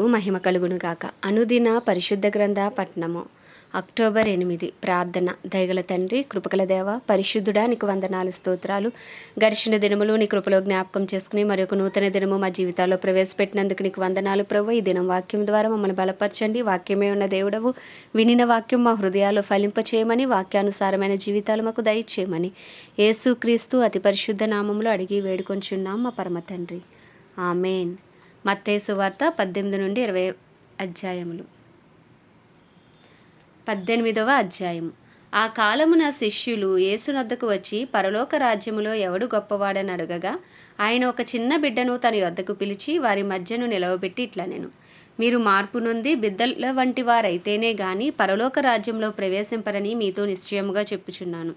మహిమ కలుగునుగాక అనుదిన పరిశుద్ధ గ్రంథ పట్నము అక్టోబర్ ఎనిమిది. ప్రార్థన. దయగల తండ్రి కృపకల దేవ పరిశుద్ధుడా నీకు వందనాలు స్తోత్రాలు. గడిచిన దినములు నీ కృపలో జ్ఞాపకం చేసుకుని మరి ఒక నూతన దినము మా జీవితాల్లో ప్రవేశపెట్టినందుకు నీకు వందనాలు ప్రభు. ఈ దినం వాక్యం ద్వారా మమ్మల్ని బలపరచండి. వాక్యమే ఉన్న దేవుడవు. వినిన వాక్యం మా హృదయాల్లో ఫలింపచేయమని వాక్యానుసారమైన జీవితాలు మాకు దయచేయమని. యేసుక్రీస్తు అతి పరిశుద్ధ నామములు అడిగి వేడుకొంచున్నాం మా పరమ తండ్రి. ఆమెన్. మత్తేసు వార్త పద్దెనిమిది నుండి ఇరవై అధ్యాయములు. పద్దెనిమిదవ అధ్యాయం ఆ కాలమున శిష్యులు యేసునొద్దకు వచ్చి పరలోక రాజ్యములో ఎవడు గొప్పవాడని అడగగా ఆయన ఒక చిన్న బిడ్డను తన యొద్దకు పిలిచి వారి మధ్యను నిలవబెట్టి ఇట్లా నేను. మీరు మార్పు నొంది బిద్దల వంటి వారైతేనే గాని పరలోక రాజ్యంలో ప్రవేశింపరని మీతో నిశ్చయముగా చెప్పుచున్నాను.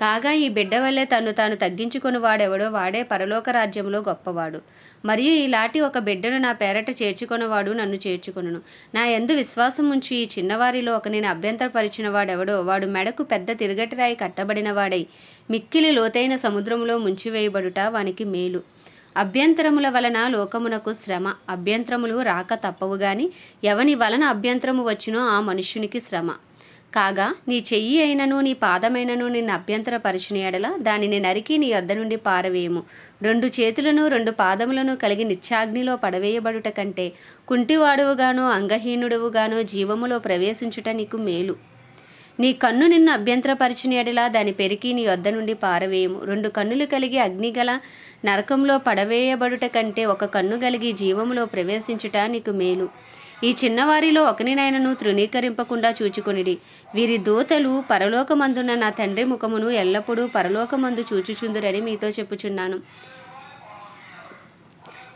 కాగా ఈ బిడ్డ వల్లే తను తాను తగ్గించుకుని వాడెవడో వాడే పరలోక రాజ్యంలో గొప్పవాడు. మరియు ఇలాంటి ఒక బిడ్డను నా పేరట చేర్చుకొనవాడు నన్ను చేర్చుకొనును. నా ఎందు విశ్వాసం ఉంచి ఈ చిన్నవారిలో ఒక నేను అభ్యంతరపరిచిన వాడెవడో వాడు మెడకు పెద్ద తిరగటిరాయి కట్టబడిన వాడై మిక్కిలి లోతైన సముద్రంలో ముంచివేయబడుట వానికి మేలు. అభ్యంతరముల వలన లోకమునకు శ్రమ అభ్యంతరములు రాక తప్పవు గాని ఎవని వలన అభ్యంతరము వచ్చినో ఆ మనుష్యునికి శ్రమ. కాగా నీ చెయ్యి అయినను నీ పాదమైనను నిన్ను అభ్యంతరపరిచిన ఎడల దానిని నరికి నీ వద్ద నుండి పారవేయము. రెండు చేతులను రెండు పాదములను కలిగి నిత్యాగ్నిలో పడవేయబడుట కంటే కుంటివాడువుగానో అంగహీనుడువుగానో జీవములో ప్రవేశించుట నీకు మేలు. నీ కన్ను నిన్ను అభ్యంతరపరిచిన ఎడలా దాని పెరికి నీ వద్ద నుండి పారవేయము. రెండు కన్నులు కలిగి అగ్నిగల నరకంలో పడవేయబడుట కంటే ఒక కన్ను కలిగి జీవములో ప్రవేశించుట నీకు మేలు. ఈ చిన్నవారిలో ఒకనినైనను తృణీకరింపకుండా చూచుకొనిడి. వీరి దూతలు పరలోకమందున్న నా తండ్రి ముఖమును ఎల్లప్పుడూ పరలోకమందు చూచుచుందురని మీతో చెప్పుచున్నాను.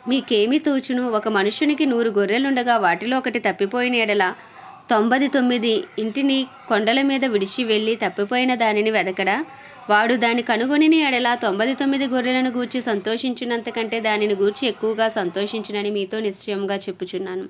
మీకేమి తోచును? ఒక మనుషునికి నూరు గొర్రెలుండగా వాటిలో ఒకటి తప్పిపోయిన ఎడల తొంభై తొమ్మిది ఇంటిని కొండల మీద విడిచి వెళ్ళి తప్పిపోయిన దానిని వెదకడా? వాడు దాని కనుగొని ఎడల తొంభై తొమ్మిది గొర్రెలను గూర్చి సంతోషించినంతకంటే దానిని గూర్చి ఎక్కువగా సంతోషించినని మీతో నిశ్చయంగా చెప్పుచున్నాను.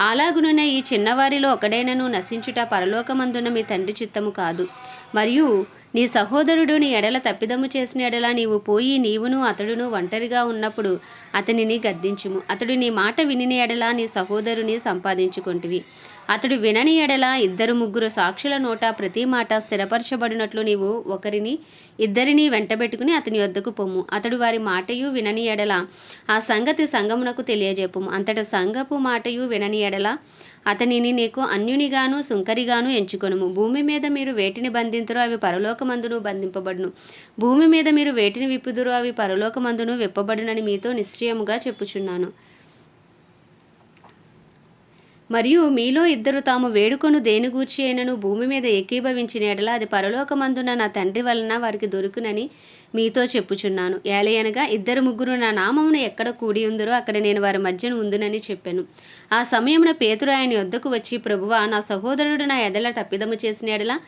అలాగుననే ఈ చిన్నవారిలో ఒకడైనను నశించుట పరలోకమందున మీ తండ్రి చిత్తము కాదు. మరియు నీ సహోదరుడు నీ ఎడల తప్పిదము చేసిన ఎడల నీవు పోయి నీవును అతడును ఒంటరిగా ఉన్నప్పుడు అతనిని గద్దించుము. అతడు నీ మాట వినిని ఎడల నీ సహోదరుని సంపాదించుకొంటివి. అతడు వినని ఎడల ఇద్దరు ముగ్గురు సాక్షుల నోట ప్రతి మాట స్థిరపరచబడినట్లు నీవు ఒకరిని ఇద్దరిని వెంటబెట్టుకుని అతని వద్దకు పొమ్ము. అతడు వారి మాటయు వినని ఎడల ఆ సంగతి సంగమునకు తెలియజెప్పుము. అంతట సంగపు మాటయు వినని ఎడల అతనిని నీకు అన్యునిగాను సుంకరిగాను ఎంచుకొనుము. భూమి మీద మీరు వేటిని బంధింతురు అవి పరలోకమందును బంధింపబడును. భూమి మీద మీరు వేటిని విప్పుదురు అవి పరలోకమందును విప్పబడునని మీతో నిశ్చయముగా చెప్పుచున్నాను. మరియు మీలో ఇద్దరు తాము వేడుకొను దేని గూర్చి అయినను భూమి మీద ఏకీభవించిన ఎడల అది పరలోకమందున నా తండ్రి వలన వారికి దొరుకునని మీతో చెప్పుచున్నాను. ఏలయనగా ఇద్దరు ముగ్గురు నా నామమును ఎక్కడ కూడి ఉందరో అక్కడ నేను వారి మధ్యన ఉందునని చెప్పాను. ఆ సమయమున పేతురు ఆయన వద్దకు వచ్చి ప్రభువా నా సహోదరుడు నా ఎదల తప్పిదము చేసిన ఎడల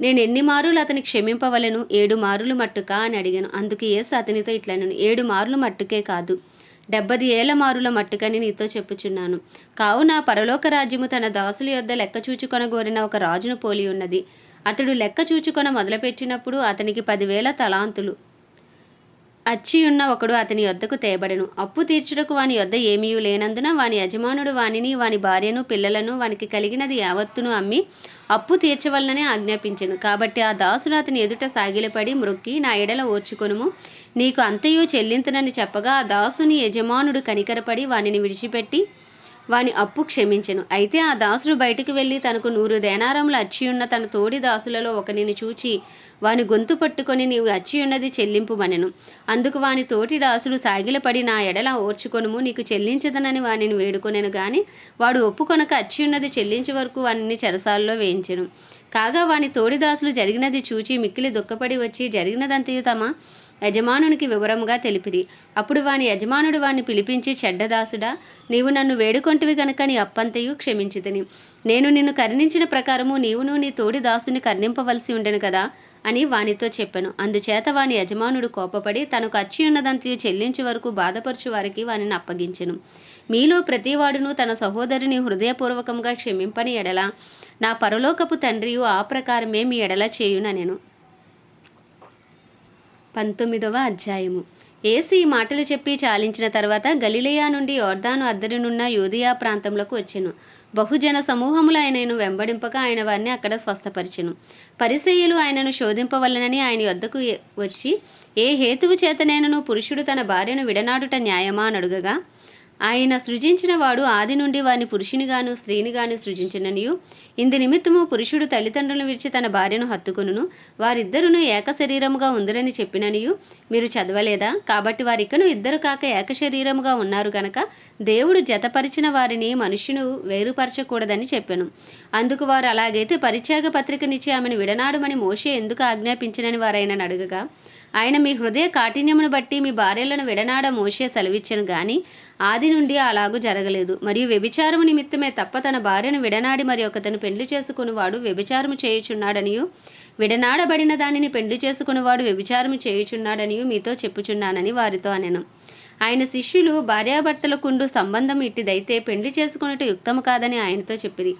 నేను ఎన్ని మారులు అతని క్షమింపవలను? ఏడు మారులు మట్టుకా? అని అడిగాను. అందుకు ఏసు అతనితో ఇట్లనను ఏడు మారులు మట్టుకే కాదు డెబ్బది ఏళ్ళ మారుల మట్టుకని నీతో చెప్పుచున్నాను. కావున పరలోక రాజ్యము తన దాసుల యొద్ద లెక్క చూచుకొనగోరిన ఒక రాజును పోలి ఉన్నది. అతడు లెక్క చూచుకొన మొదలుపెట్టినప్పుడు అతనికి పదివేల తలాంతులు. అచ్చియున్న ఒకడు అతని యొద్దకు తేబడెను. అప్పు తీర్చుటకు వాని యొద్ద ఏమీ లేనందున వాని యజమానుడు వానిని వాని భార్యను పిల్లలను వానికి కలిగినది యావత్తును అమ్మి అప్పు తీర్చవలనని ఆజ్ఞాపించెను. కాబట్టి ఆ దాసుడు అతని ఎదుట సాగిలపడి మ్రొక్కి నా ఎడల ఓర్చుకొనుము. నీకు అంతయు చెల్లింతునని చెప్పగా ఆ దాసుని యజమానుడు కనికరపడి వానిని విడిచిపెట్టి వాని అప్పు క్షమించెను. అయితే ఆ దాసుడు బయటికి వెళ్ళి తనకు నూరు దేనారములు అచ్చియున్న తన తోడి దాసులలో ఒకనిని చూచి వాని గొంతు పట్టుకొని నీవు అచ్చియున్నది చెల్లింపుమనెను. అందుకు వాని తోటి దాసుడు సాగిలపడి నా ఎడల ఓర్చుకొనుము నీకు చెల్లించదనని వానిని వేడుకొనెను గాని వాడు ఒప్పుకొనక అచ్చియున్నది చెల్లించే వరకు వానిని చెరసాల్లో వేయించెను. కాగా వాని తోడిదాసులు జరిగినది చూచి మిక్కిలి దుఃఖపడి వచ్చి జరిగినదంతయు తమ? యజమానునికి వివరముగా తెలిపిది అప్పుడు వాని యజమానుడు వాణ్ణి పిలిపించి చెడ్డదాసుడా నీవు నన్ను వేడుకొంటివి గనుక నీ అప్పంతయు క్షమించితిని. నేను నిన్ను కరుణించిన ప్రకారము నీవును నీ తోడి దాసుని కర్ణింపవలసి ఉండెను కదా అని వానితో చెప్పాను. అందుచేత వాని యజమానుడు కోపపడి తనకు అచ్చి ఉన్నదంతయు చెల్లించే వరకు బాధపరచు వారికి వానిని అప్పగించెను. మీలో ప్రతివాడును తన సహోదరిని హృదయపూర్వకంగా క్షమింపని ఎడల నా పరలోకపు తండ్రియు ఆ ప్రకారమే మీ ఎడల చేయున నేను పంతొమ్మిదవ అధ్యాయము. ఏసీ ఈ మాటలు చెప్పి చాలించిన తర్వాత గలిలయా నుండి ఓర్దాను అద్దరినున్న యూదియా ప్రాంతంలోకి వచ్చెను. బహుజన సమూహములు ఆయనను వెంబడింపక ఆయన వారిని అక్కడ స్వస్థపరిచెను. పరిసయ్యులు ఆయనను శోధింపవలనని ఆయన యొద్దకు వచ్చి ఏ హేతువు చేతనైనను పురుషుడు తన భార్యను విడనాడుట న్యాయమా? అని అడుగగా ఆయన సృజించిన వాడు ఆది నుండి వారిని పురుషునిగాను స్త్రీనిగాను సృజించిననియు. ఇందు నిమిత్తము పురుషుడు తల్లిదండ్రులను విడిచి తన భార్యను హత్తుకును వారిద్దరును ఏక శరీరముగా ఉందరని చెప్పిననియు. మీరు చదవలేదా? కాబట్టి వారికను ఇద్దరు కాక ఏక శరీరముగా ఉన్నారు గనక దేవుడు జతపరిచిన వారిని మనుష్యును వేరుపరచకూడదని చెప్పాను. అందుకు వారు అలాగైతే పరిత్యాగ పత్రికనిచ్చి ఆమెను విడనాడమని మోషే ఎందుకు ఆజ్ఞాపించినని వారైన అడుగగా ఆయన మీ హృదయ కాఠిన్యమును బట్టి మీ భార్యలను విడనాడ మోషే సెలవిచ్చను గాని ఆది నుండి అలాగూ జరగలేదు. మరియు వ్యభిచారము నిమిత్తమే తప్ప తన భార్యను విడనాడి మరి ఒకతను పెళ్ళి చేసుకునివాడు వ్యభిచారము చేయుచున్నాడనియు విడనాడబడిన దానిని పెళ్ళి చేసుకునివాడు వ్యభిచారము చేయుచున్నాడనియు మీతో చెప్పుచున్నానని వారితో అనెను. ఆయన శిష్యులు భార్యాభర్తలకుండు సంబంధం ఇట్టిదైతే పెళ్ళి చేసుకున్నట్టు యుక్తము కాదని ఆయనతో చెప్పిరి.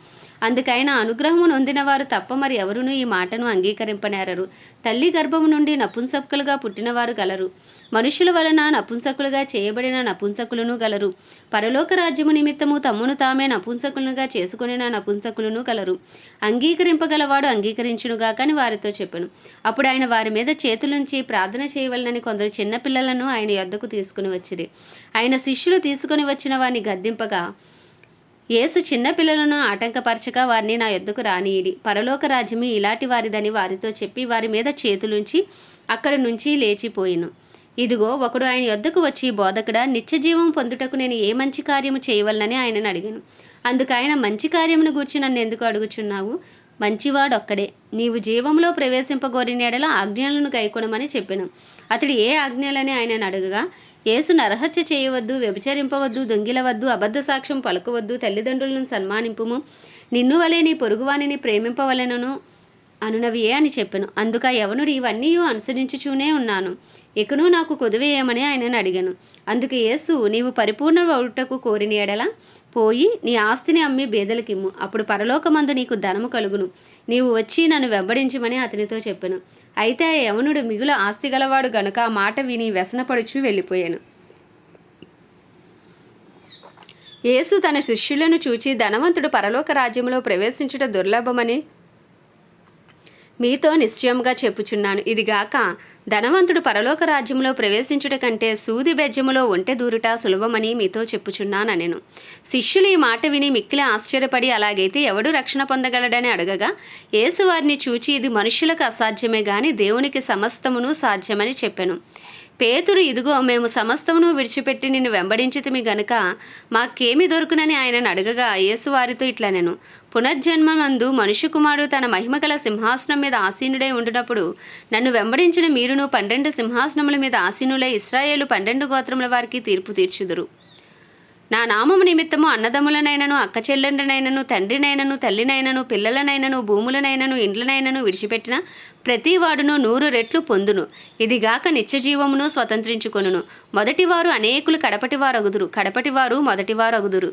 అందుకైన అనుగ్రహము నొందినవారు తప్ప మరి ఎవరునూ ఈ మాటను అంగీకరింపనేరరు. తల్లి గర్భము నుండి నపుంసకులుగా పుట్టినవారు గలరు. మనుషుల వలన నపుంసకులుగా చేయబడిన నపుంసకులను గలరు. పరలోక రాజ్యము నిమిత్తము తమ్మును తామే నపుంసకులుగా చేసుకుని నపుంసకులను గలరు. అంగీకరింపగలవాడు అంగీకరించునుగా కాని వారితో చెప్పాను. అప్పుడు ఆయన వారి మీద చేతులుంచి ప్రార్థన చేయవలనని కొందరు చిన్నపిల్లలను ఆయన యొద్దకు తీసుకుని వచ్చిరి. ఆయన శిష్యులు తీసుకుని వచ్చిన వారిని గద్దింపగా యేసు చిన్నపిల్లలను ఆటంకపరచక వారిని నా యొద్దకు రానియడి పరలోక రాజ్యము ఇలాంటి వారిదని వారితో చెప్పి వారి మీద చేతులుంచి అక్కడి నుంచి లేచిపోయిను. ఇదిగో ఒకడు ఆయన యొద్దకు వచ్చి బోధకుడా నిత్యజీవం పొందుటకు నేను ఏ మంచి కార్యము చేయవలనని ఆయనను అడిగాను. అందుకు ఆయన మంచి కార్యమును గూర్చి నన్ను ఎందుకు అడుగుచున్నావు? మంచివాడొక్కడే. నీవు జీవంలో ప్రవేశింపగోరిన ఎడల ఆజ్ఞలను గైకొనమని చెప్పాను. అతడు ఏ ఆజ్ఞలని ఆయనను అడగగా యేసు నరహత్య చేయవద్దు వ్యభిచరింపవద్దు దొంగిలవద్దు అబద్ధ సాక్ష్యం పలకవద్దు తల్లిదండ్రులను సన్మానింపుము. నిన్ను వలె నీ పొరుగువానిని ప్రేమింపవలెనను అనునవియే అని చెప్పాను. అందుక యవనుడు ఇవన్నీ అనుసరించుచూనే ఉన్నాను. ఇకను నాకు కొదువేయమని ఆయనను అడిగాను. అందుకు యేసు నీవు పరిపూర్ణ అవుటకు కోరిన ఎడల పోయి నీ ఆస్తిని అమ్మి బేదలకిమ్ము. అప్పుడు పరలోకమందు నీకు ధనము కలుగును. నీవు వచ్చి నన్ను వెంబడించమని అతనితో చెప్పాను. అయితే ఆ యవనుడు మిగుల ఆస్తి గలవాడు గనుక ఆ మాట విని వ్యసనపడుచు వెళ్ళిపోయాను. యేసు తన శిష్యులను చూచి ధనవంతుడు పరలోక రాజ్యంలో ప్రవేశించుట దుర్లభమని మీతో నిశ్చయముగా చెప్పుచున్నాను. ఇదిగాక ధనవంతుడు పరలోక రాజ్యంలో ప్రవేశించుట కంటే సూది బెజ్జములో ఒంటె దూరుట సులభమని మీతో చెప్పుచున్నాను నేను శిష్యులు ఈ మాట విని మిక్కిలి ఆశ్చర్యపడి అలాగైతే ఎవడు రక్షణ పొందగలడని అడగగా యేసు వారిని చూచి ఇది మనుష్యులకు అసాధ్యమే గాని దేవునికి సమస్తమును సాధ్యమని చెప్పాను. పేతురు ఇదిగో మేము సమస్తమును విడిచిపెట్టి నిన్ను వెంబడించితిమి గనుక మాకేమి దొరుకునని ఆయనను అడగగా యేసు వారితో ఇట్లా నేను పునర్జన్మమందు మనుష్య కుమారుడు తన మహిమగల సింహాసనం మీద ఆసీనుడై ఉండినప్పుడు నన్ను వెంబడించిన మీరును పన్నెండు సింహాసనముల మీద ఆసీనులై ఇస్రాయేలు పన్నెండు గోత్రముల వారికి తీర్పు తీర్చుదురు. నా నామము నిమిత్తము అన్నదమ్ములనైనను అక్క చెల్లెండ్రనైనను తండ్రినైనను తల్లినైనను పిల్లలనైనను భూములనైనను ఇండ్లనైనను విడిచిపెట్టిన ప్రతివాడును నూరు రెట్లు పొందును. ఇదిగాక నిత్యజీవమును స్వతంత్రించుకొనును. మొదటివారు అనేకులు కడపటివారు అగుదురు కడపటివారు మొదటివారు అగుదురు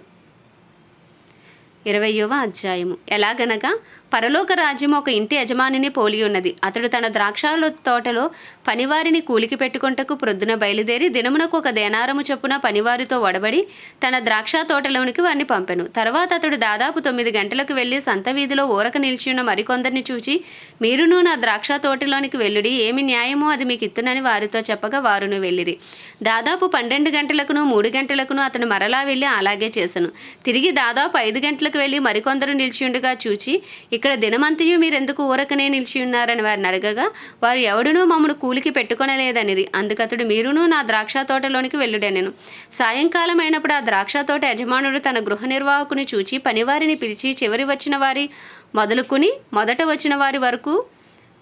ఇరవయవ అధ్యాయము. ఎలాగనగా పరలోక రాజ్యం ఒక ఇంటి యజమానిని పోలి ఉన్నది. అతడు తన ద్రాక్షాల తోటలో పనివారిని కూలికి పెట్టుకుంటకు ప్రొద్దున బయలుదేరి దినమునకు ఒక దేనారము చొప్పున పనివారితో వడబడి తన ద్రాక్ష తోటలోనికి వారిని పంపెను. తర్వాత అతడు దాదాపు తొమ్మిది గంటలకు వెళ్ళి సంత వీధిలో ఊరక నిలిచి ఉన్న మరికొందరిని చూచి మీరును నా ద్రాక్ష తోటలోనికి వెళ్ళుడి. ఏమి న్యాయమో అది మీకు ఇత్తునని వారితో చెప్పగా వారును వెళ్ళిరి. దాదాపు పన్నెండు గంటలకును మూడు గంటలకును అతను మరలా వెళ్ళి అలాగే చేశాను తిరిగి దాదాపు ఐదు గంటలకు వెళ్ళి మరికొందరు నిలిచి ఉండగా చూచి ఇక్కడ దినమంతయు మీరెందుకు ఊరకనే నిలిచి ఉన్నారని వారిని అడగగా వారు ఎవడునూ మమ్మను కూలికి పెట్టుకొనలేదనిరి. అందుకతడు మీరును నా ద్రాక్ష తోటలోనికి వెళ్ళుడనెను. సాయంకాలం అయినప్పుడు ఆ ద్రాక్ష తోట యజమానుడు తన గృహ నిర్వాహకుని చూచి పనివారిని పిలిచి చివరి వచ్చిన వారి మొదలుకుని మొదట వచ్చిన వారి వరకు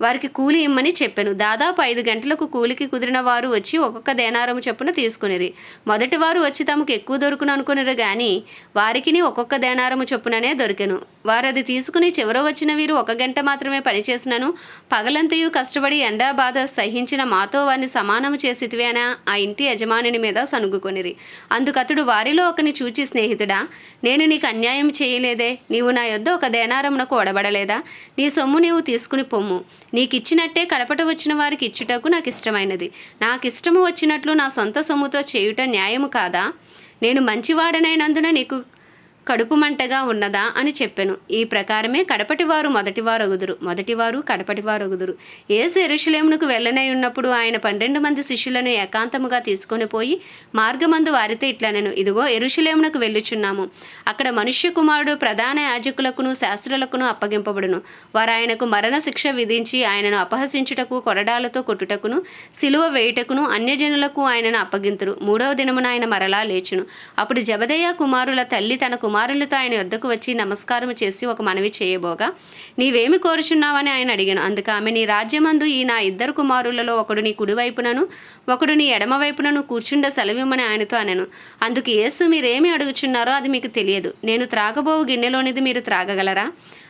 వారికి కూలి ఇమ్మని చెప్పాను. దాదాపు ఐదు గంటలకు కూలికి కుదిరిన వారు వచ్చి ఒక్కొక్క దేనారము చొప్పున తీసుకునిరి. మొదటి వారు వచ్చి తమకు ఎక్కువ దొరుకును అనుకునిరు కానీ వారికిని ఒక్కొక్క దేనారము చొప్పుననే దొరికెను. వారు అది తీసుకుని చివర వచ్చిన వీరు ఒక గంట మాత్రమే పనిచేసినను పగలంతయు కష్టపడి ఎండా బాధ సహించిన మాతో వారిని సమానము చేసితివేనా? అని ఆ ఇంటి యజమానిని మీద సనుగుకొనిరి అందుకతడు వారిలో ఒకని చూచి స్నేహితుడా నేను నీకు అన్యాయం చేయలేదే? నీవు నా యొద్ద ఒక దేనారమునకు ఒడబడలేదా నీ సొమ్ము నీవు తీసుకుని పొమ్ము. నీకు ఇచ్చినట్టే కడపట వచ్చిన వారికి ఇచ్చుటకు నాకు ఇష్టమైనది నాకు ఇష్టము వచ్చినట్లు నా సొంత సొమ్ముతో చేయుట న్యాయము కాదా? నేను మంచివాడనైనందున నీకు కడుపు మంటగా ఉన్నదా అని చెప్పెను. ఈ ప్రకారమే కడపటివారు మొదటివారు అగుదురు మొదటివారు కడపటివారు అగుదురు ఏసు ఎరుషులేమునకు వెళ్ళనై ఉన్నప్పుడు ఆయన పన్నెండు మంది శిష్యులను ఏకాంతముగా తీసుకొని పోయి మార్గమందు వారితో ఇట్లనెను. ఇదిగో ఎరుషులేమునకు వెళ్ళుచున్నాము. అక్కడ మనుష్య కుమారుడు ప్రధాన యాజకులకును శాస్త్రులకును అప్పగింపబడును. వారు ఆయనకు మరణ శిక్ష విధించి ఆయనను అపహసించుటకు కొరడాలతో కొట్టుటకును సిలువ వేయుటకును అన్యజనులకు ఆయనను అప్పగింతురు. మూడవ దినమున ఆయన మరలా లేచును. అప్పుడు జబదయ్య కుమారుల తల్లి తన కుమారు కుమారులతో ఆయన వద్దకు వచ్చి నమస్కారం చేసి ఒక మనవి చేయబోగా నీవేమి కోరుచున్నావని ఆయన అడిగాను. అందుకు ఆమె నీ రాజ్యమందు ఈ నా ఇద్దరు కుమారులలో ఒకడు నీ కుడివైపునను ఒకడు నీ ఎడమవైపునను కూర్చుండ సెలవిమ్మని ఆయనతో అనెను. అందుకు యేసు మీరేమి అడుగుచున్నారో అది మీకు తెలియదు. నేను త్రాగబోవు గిన్నెలోనిది మీరు త్రాగగలరా?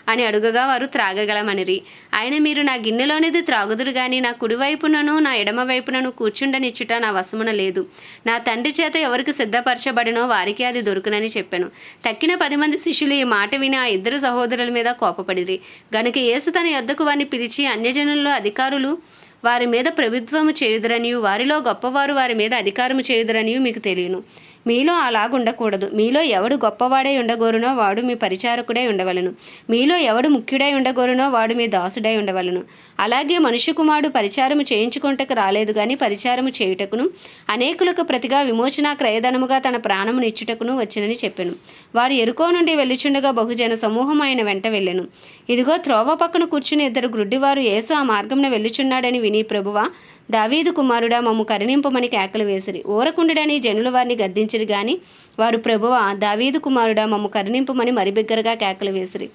అని అడుగగా వారు త్రాగగలమనిరి. ఆయన మీరు నా గిన్నెలోనిది త్రాగుదురు గాని నా కుడివైపునను నా ఎడమ వైపునను కూర్చుండనిచ్చుట నా వశమున లేదు. నా తండ్రి చేత ఎవరికి సిద్ధపరచబడినో వారికి అది దొరుకునని చెప్పాను. తక్కిన పది మంది శిష్యులు ఈ మాట విని ఆ ఇద్దరు సహోదరుల మీద కోపపడిరి. గనుక యేసు తన యొద్దకు వారిని పిలిచి అన్యజనుల్లో అధికారులు వారి మీద ప్రభుత్వము చేయుదురనియు వారిలో గొప్పవారు వారి మీద అధికారము చేయుదురనియు మీకు తెలియను. మీలో అలాగుండకూడదు మీలో ఎవడు గొప్పవాడై ఉండగోరునో వాడు మీ పరిచారకుడై ఉండవలను. మీలో ఎవడు ముఖ్యుడై ఉండగోరునో వాడు మీ దాసుడై ఉండవలను. అలాగే మనుష్య కుమారుడు పరిచారము చేయించుకుంటకు రాలేదు కానీ పరిచారము చేయుటకును అనేకులకు ప్రతిగా విమోచన క్రయధనముగా తన ప్రాణమును ఇచ్చుటకును వచ్చినని చెప్పాను. వారు ఎరుకో నుండి వెళ్ళుచుండగా బహుజన సమూహం ఆయన వెంట వెళ్ళెను. ఇదిగో త్రోవ పక్కన కూర్చుని ఇద్దరు గ్రుడ్డివారు యేసు ఆ మార్గంన వెళ్ళుచున్నాడని విని ప్రభువా దావీదు కుమారుడా మమ్ము కరుణింపమని కేకలు వేసిరి. ఊరకుండడని జనులు వారిని గద్దించిరి గాని వారు ప్రభువ దావీదు కుమారుడా మమ్ము కరుణింపమని మరి బిగ్గరగా కేకలు వేసిరి.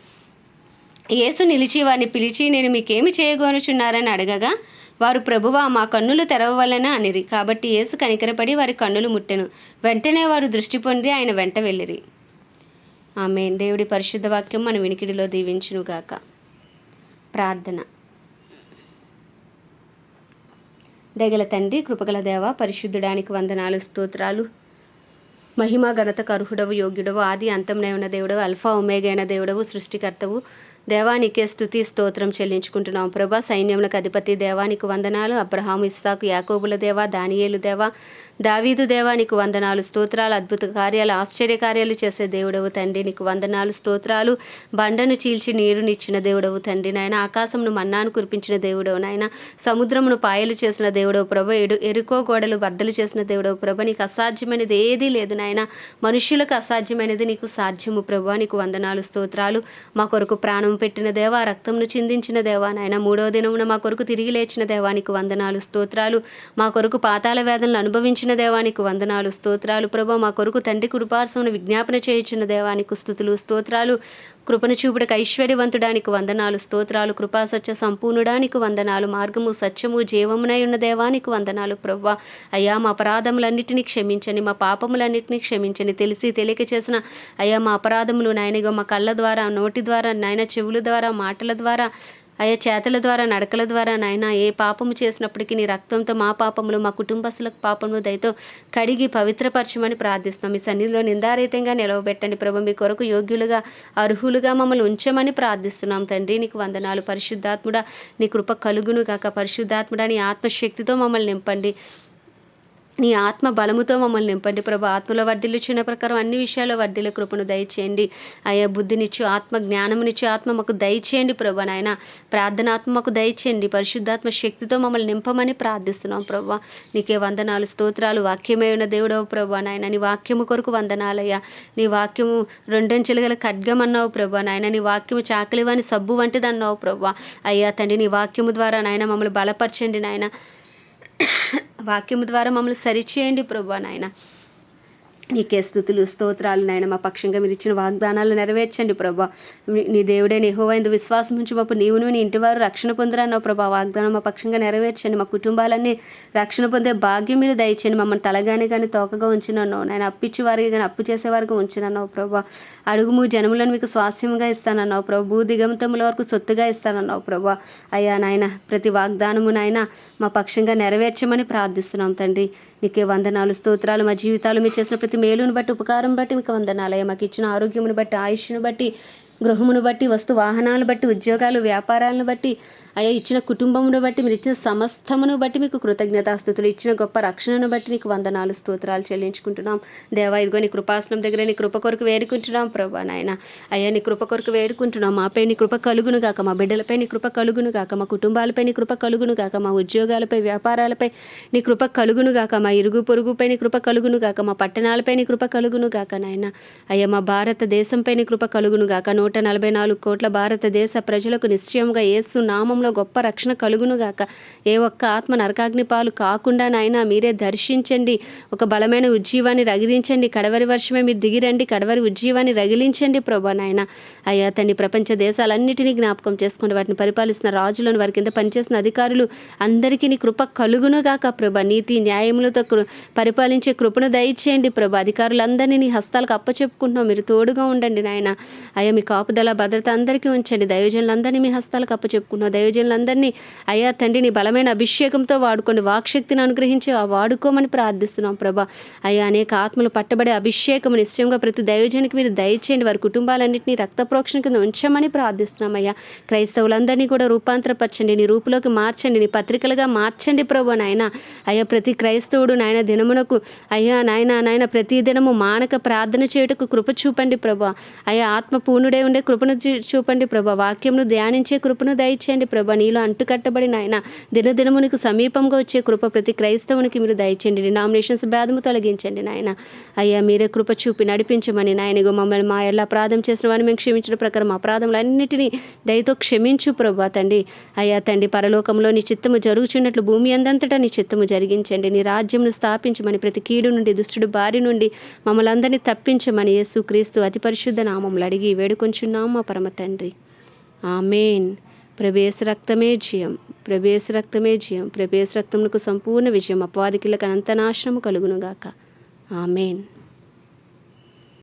యేసు నిలిచి వారిని పిలిచి నేను మీకేమి చేయగోనుచున్నారని అడగగా వారు ప్రభువా మా కన్నులు తెరవవలన అనిరి. కాబట్టి యేసు కనికరపడి వారి కన్నులు ముట్టెను. వెంటనే వారు దృష్టి పొంది ఆయన వెంట వెళ్ళిరి. ఆమె దేవుడి పరిశుద్ధ వాక్యం మన వినికిడిలో దీవించునుగాక. ప్రార్థన. దగల తండ్రి కృపగల దేవ పరిశుద్ధుడానికి వందనాలు స్తోత్రాలు. మహిమ ఘనత కరుహుడవు యోగ్యుడవు ఆది అంతంనే ఉన్న దేవుడవు అల్ఫా ఉమేగైన దేవుడవు సృష్టికర్తవు. దేవానికే స్థుతి స్తోత్రం చెల్లించుకుంటున్నాం. ప్రభా సైన్యములకు అధిపతి దేవానికి వందనాలు. అబ్రహాము ఇస్సాకు యాకోబుల దేవ దానియేలు దేవ దావీదు దేవా నీకు వందనాలు. స్తోత్రాలు అద్భుత కార్యాలు ఆశ్చర్య కార్యాలు చేసే దేవుడవు తండ్రి. నీకు వందనాలు స్తోత్రాలు. బండను చీల్చి నీరునిచ్చిన దేవుడవు తండ్రి. నాయన ఆకాశమును మన్నాను కురిపించిన దేవుడవు. నాయన సముద్రమును పాయలు చేసిన దేవుడవు ప్రభ. ఎడు ఎరుకో గోడలు బద్దలు చేసిన దేవుడవు ప్రభ. నీకు అసాధ్యమైనది ఏదీ లేదు నాయన. మనుష్యులకు అసాధ్యమైనది నీకు సాధ్యము ప్రభు. నీకు వందనాలు స్తోత్రాలు. మా కొరకు ప్రాణం పెట్టిన దేవా రక్తంను చిందించిన దేవా నాయన. మూడో దినమున మా కొరకు తిరిగి లేచిన దేవానికి వందనాలు స్తోత్రాలు. మా కొరకు పాతాల వేదనలు అనుభవించిన దేవానికి వందనాలు స్తోత్రాలు. ప్రభా మా కొరకు తండ్రి కృపార్సమును విజ్ఞాపన చేయుచున్న దేవానికి స్థుతులు స్తోత్రాలు. కృపను చూపుడకు ఐశ్వర్యవంతుడానికి వందనాలు స్తోత్రాలు. కృపా సత్య సంపూర్ణుడానికి వందనాలు మార్గము సత్యము జీవమునై ఉన్న దేవానికి వందనాలు. ప్రవ్వ అయ్యా మా అపరాధములన్నిటినీ క్షమించని మా పాపములన్నిటినీ క్షమించని తెలిసి తెలియక చేసిన అయ్యా మా అపరాధములు నాయనగా మా కళ్ళ ద్వారా నోటి ద్వారా నాయన చెవుల ద్వారా మాటల ద్వారా అయ్యా చేతల ద్వారా నడకల ద్వారా నాయన ఏ పాపము చేసినప్పటికీ నీ రక్తంతో మా పాపములు మా కుటుంబస్తులకు పాపము దయతో కడిగి పవిత్రపరచమని ప్రార్థిస్తున్నాం. మీ సన్నిధిలో నిందారహితంగా నిలవబెట్టండి ప్రభు. మీ కొరకు యోగ్యులుగా అర్హులుగా మమ్మల్ని ఉంచమని ప్రార్థిస్తున్నాం తండ్రి. నీకు వందనాలు. పరిశుద్ధాత్ముడా నీ కృప కలుగును గాక పరిశుద్ధాత్ముడా నీ ఆత్మశక్తితో మమ్మల్ని నింపండి. నీ ఆత్మ బలముతో మమ్మల్ని నింపండి ప్రభు. ఆత్మలో వర్ధిల్లుచున్న ప్రకారం అన్ని విషయాల్లో వర్ధిల కృపను దయచేయండి. అయ్యా బుద్ధినిచ్చు ఆత్మ జ్ఞానమునిచ్చు ఆత్మ మాకు దయచేయండి ప్రభు నాయన. ప్రార్థనాత్మ మాకు దయచేయండి. పరిశుద్ధాత్మ శక్తితో మమ్మల్ని నింపమని ప్రార్థిస్తున్నాం ప్రభు. నీకే వందనాలు స్తోత్రాలు వాక్యమే ఉన్న దేవుడవు ప్రభు నాయన. నీ వాక్యము కొరకు వందనాలయ్యా. నీ వాక్యము రెండంచెలు గల ఖడ్గం అన్నావు ప్రభు నాయన. నీ వాక్యము చాకలివాని సబ్బు వంటిది అన్నావు ప్రభు. అయ్యా తండ్రి నీ వాక్యము ద్వారా నాయన మమ్మల్ని బలపరచండి నాయన. వాక్యము ద్వారా మమ్మల్ని సరిచేయండి ప్రభా నాయన. నీకే స్థుతులు స్తోత్రాలు నాయన. మా పక్షంగా మీరు ఇచ్చిన వాగ్దానాలు నెరవేర్చండి ప్రభా. నీ దేవుడే నిహోవైందు విశ్వాసం ఉంచి మాకు నీవును నీ ఇంటి వారు రక్షణ పొందురన్నావు ప్రభా. వాగ్దానం మా పక్షంగా నెరవేర్చండి. మా కుటుంబాలన్నీ రక్షణ పొందే భాగ్యం మీరు దయచేయండి. మమ్మల్ని తలగానే కానీ తోకగా ఉంచినన్నావు నేను అప్పిచ్చి వారికి కానీ అప్పు చేసే వారికి ఉంచినన్నావు ప్రభా. అడుగుము జనములను మీకు స్వాస్యంగా ఇస్తానన్నావు ప్రభు. భూ దిగంతముల వరకు సొత్తుగా ఇస్తానన్నావు ప్రభా. అయ్యా నాయన ప్రతి వాగ్దానము నాయన మా పక్షంగా నెరవేర్చమని ప్రార్థిస్తున్నాం తండ్రి. నీకే వందనాలు స్తోత్రాలు. మా జీవితాలు మీరు చేసిన ప్రతి మేలును బట్టి ఉపకారం బట్టి మీకు వందనాలయ్యా మాకు ఇచ్చిన ఆరోగ్యమును బట్టి ఆయుష్ను బట్టి గృహమును బట్టి వస్తు వాహనాలను బట్టి ఉద్యోగాలు వ్యాపారాలను బట్టి అయ్యా ఇచ్చిన కుటుంబమును బట్టి మీరు ఇచ్చిన సమస్తమును బట్టి మీకు కృతజ్ఞతాస్థుతులు ఇచ్చిన గొప్ప రక్షణను బట్టి నీకు వందనాలు స్తోత్రాలు చెల్లించుకుంటున్నాం. దేవా ఇదిగో నీ కృపాసనం దగ్గర నీ కృప కొరకు వేడుకుంటున్నాం ప్రభా నాయన. అయ్యా నీ కృప కొరకు వేడుకుంటున్నాం. మాపై నీ కృప కలుగును గాక మా బిడ్డలపై నీ కృప కలుగును గాక మా కుటుంబాలపై నీ కృప కలుగును గాక మా ఉద్యోగాలపై వ్యాపారాలపై నీ కృప కలుగును గాక మా ఇరుగు పొరుగుపై నీ కృప కలుగును గాక మా పట్టణాలపై నీ కృప కలుగును గాక నాయన. అయ్యా మా భారతదేశంపై నీ కృప కలుగును గాక నూట నలభై నాలుగు కోట్ల భారతదేశ ప్రజలకు నిశ్చయంగా నామము నామంలో గొప్ప రక్షణ కలుగునుగాక ఏ ఒక్క ఆత్మ నరకాగ్ని పాలు కాకుండా నాయన మీరే దర్శించండి. ఒక బలమైన ఉజ్జీవాన్ని రగిలించండి. కడవరి వర్షమే మీరు దిగిరండి. కడవరి ఉజ్జీవాన్ని రగిలించండి ప్రభా నాయన. అయ్యా తండ్రి ప్రపంచ దేశాలన్నిటినీ జ్ఞాపకం చేసుకోండి వాటిని పరిపాలిస్తున్న రాజులను వారి కింద పనిచేస్తున్న అధికారులు అందరికీ నీ కృప కలుగును గాక ప్రభా. నీతి న్యాయములతో కృ- పరిపాలించే కృపను దయచేయండి ప్రభా. అధికారులందరినీ నీ హస్తాలకు అప్పచెప్పుకుంటున్నాం. మీరు తోడుగా ఉండండి నాయన. అయ్యా మీ కాపుదల భద్రత అందరికీ ఉంచండి. దైవజనులందరినీ మీ హస్తాలకు అప్పచెప్పుకుంటున్నాం. దైవజనులందరినీ అయ్యా తండ్రి నీ బలమైన అభిషేకంతో వాడుకోండి. వాక్శక్తిని అనుగ్రహించి ఆ వాడుకోమని ప్రార్థిస్తున్నాం ప్రభా. అయ్యా అనేక ఆత్మలు పట్టబడే అభిషేకం నిశ్చయంగా ప్రతి దైవజనికి మీరు దయచేయండి. వారి కుటుంబాలన్నింటినీ రక్త ప్రోక్షణ కింద ఉంచమని ప్రార్థిస్తున్నాం అయ్యా. క్రైస్తవులందరినీ కూడా రూపాంతరపరచండి. నీ రూపులోకి మార్చండి. నీ పత్రికలుగా మార్చండి ప్రభు నాయన. అయ్యా ప్రతి క్రైస్తవుడు నాయన దినమునకు అయ్యా నాయన నాయన ప్రతి దినము మానక ప్రార్థన చేయుటకు కృప చూపండి ప్రభా. అయ్యా ఆత్మ పూర్ణుడే ఉండే కృపను చూపండి ప్రభా. వాక్యంను ధ్యానించే కృపను దయచేయండి ప్రభా. నీలో అంటుకట్టబడి నాయన దినదినమునికి సమీపంగా వచ్చే కృప ప్రతి క్రైస్తవునికి మీరు దయచేయండి. డినామినేషన్స్ భేదము తొలగించండి నాయన. అయ్యా మీరే కృప చూపి నడిపించమని నాయనగో మమ్మల్ని మా ఎలా అపరాధం చేసిన వాడిని మేము క్షమించిన ప్రకారం అపరాధములన్నిటినీ దయతో క్షమించు ప్రభా తండ్రి. అయ్యా తండ్రి పరలోకంలో నీ చిత్తము జరుగుచున్నట్లు భూమి అందంతటా నీ చిత్తము జరిగించండి. నీ రాజ్యమును స్థాపించమని ప్రతి కీడు నుండి దుష్టుడు బారి నుండి మమ్మల్ని అందరినీ తప్పించమని యేసు క్రీస్తు అతి పరిశుద్ధ నామములు అడిగి వేడుకొంచున్నాం మా పరమ తండ్రి. ఆమెన్. ప్రవేశ రక్తమే జయం ప్రవేశ రక్తమే జయం ప్రవేశ రక్తమునకు సంపూర్ణ విజయం అపవాదికిలకు అనంత నాశనము కలుగునుగాక. ఆమెన్.